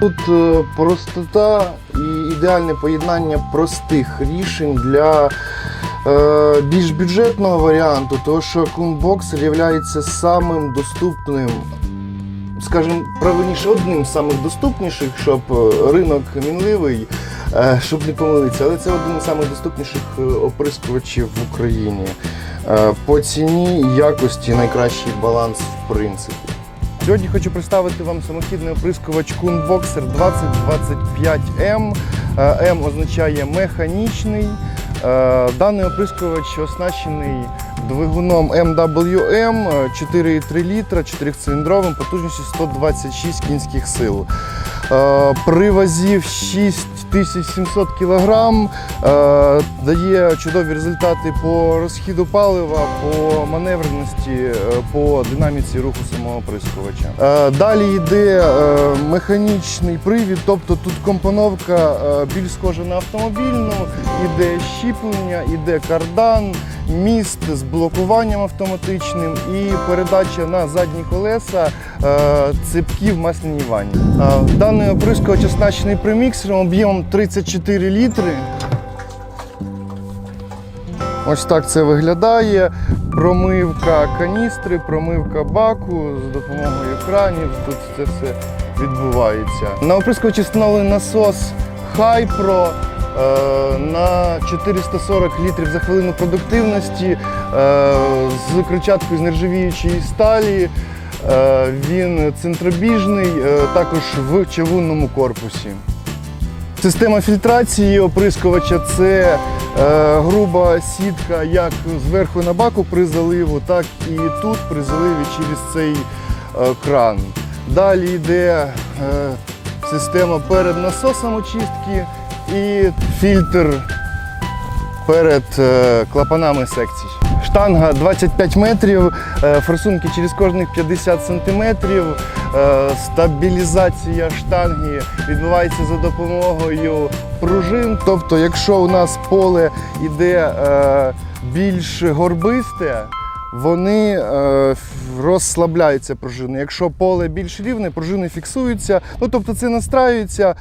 Тут е, простота і ідеальне поєднання простих рішень для е, більш бюджетного варіанту, тому що кунбоксер є самим доступним, скажімо, правильніше, одним з самих доступніших, щоб е, ринок мінливий, щоб не помилитися, але це один із самих доступніших е, оприскувачів в Україні. По ціні і якості найкращий баланс в принципі. Сьогодні хочу представити вам самохідний оприскувач Кунбоксер 2025М. Е, М означає механічний. Е, Даний оприскувач оснащений двигуном MWM е, 4,3 літра, 4-циліндровим, потужністю 126 кінських сил. Е, При вазі в 6700 кг е, дає чудові результати по розхіду палива, по маневреності, е, по динаміці руху самого оприскувача. Е, Далі йде механічний привід, тобто тут компоновка більш схожа на автомобільну, іде щіплення, іде кардан, міст з блокуванням автоматичним і передача на задні колеса е, цепків масляній ванні. Е, Даний оприскувач оснащений приміксером об'ємом 34 літри. Ось так це виглядає. Промивка каністри, промивка баку з допомогою екранів. Тут це все відбувається. На оприскувачі встановлений насос е, на 440 літрів за хвилину продуктивності е, з кричаткою з нержавіючої сталі. Е, Він центробіжний, е, також в чавунному корпусі. Система фільтрації оприскувача це е, груба сітка як зверху на баку при заливу, так і тут при заливі через цей е, кран. Далі йде е, система перед насосом очистки і фільтр перед е, клапанами секцій. Штанга 25 метрів, е, форсунки через кожних 50 сантиметрів. Е, Стабілізація штанги відбувається за допомогою пружин. Тобто, якщо у нас поле йде більш горбисте, вони розслабляються пружини. Якщо поле більш рівне, пружини фіксуються. Ну тобто це настраюється.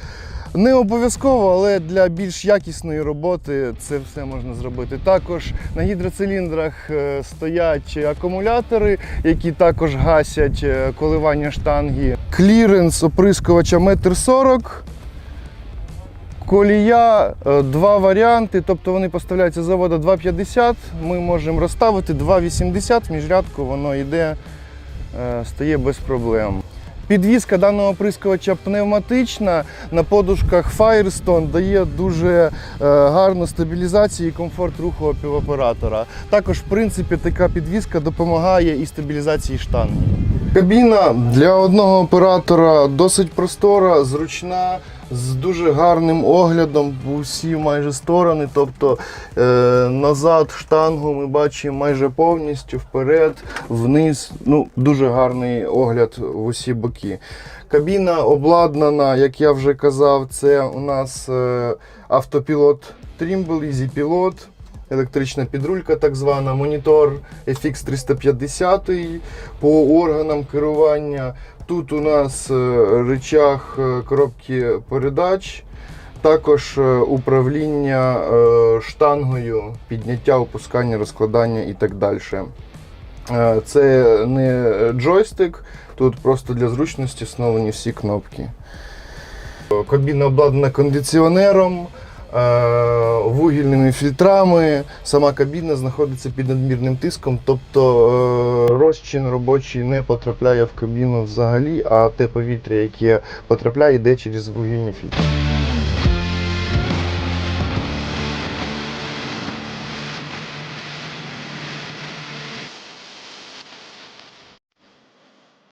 Не обов'язково, але для більш якісної роботи це все можна зробити. Також на гідроциліндрах е, стоять акумулятори, які також гасять е, коливання штанги. Кліренс оприскувача 1,40 м. Колія, е, два варіанти, тобто вони поставляються з заводу 2,50, ми можемо розставити 2,80, міжрядку воно йде, стає без проблем. Підвізка даного прискувача пневматична на подушках Firestone дає дуже е, гарну стабілізацію і комфорт руху півоператора. Також, в принципі, така підвізка допомагає і стабілізації штанги. Кабіна для одного оператора досить простора, зручна, з дуже гарним оглядом в усі майже сторони. Тобто е, назад штангу ми бачимо майже повністю, вперед, вниз. Ну, дуже гарний огляд в усі боки. Кабіна обладнана, як я вже казав, це у нас е, автопілот Trimble, Easy Pilot. Електрична підрулька, так звана, монітор FX 350 по органам керування. Тут у нас е, рычаг е, коробки передач, також е, управління штангою, підняття, опускання, розкладання і так далі. Це не джойстик, тут просто для зручності встановлені всі кнопки. Кабіна обладнана кондиціонером, вугільними фільтрами. Сама кабіна знаходиться під надмірним тиском, тобто е, розчин робочий не потрапляє в кабіну взагалі, а те повітря, яке потрапляє, йде через вугільні фільтри.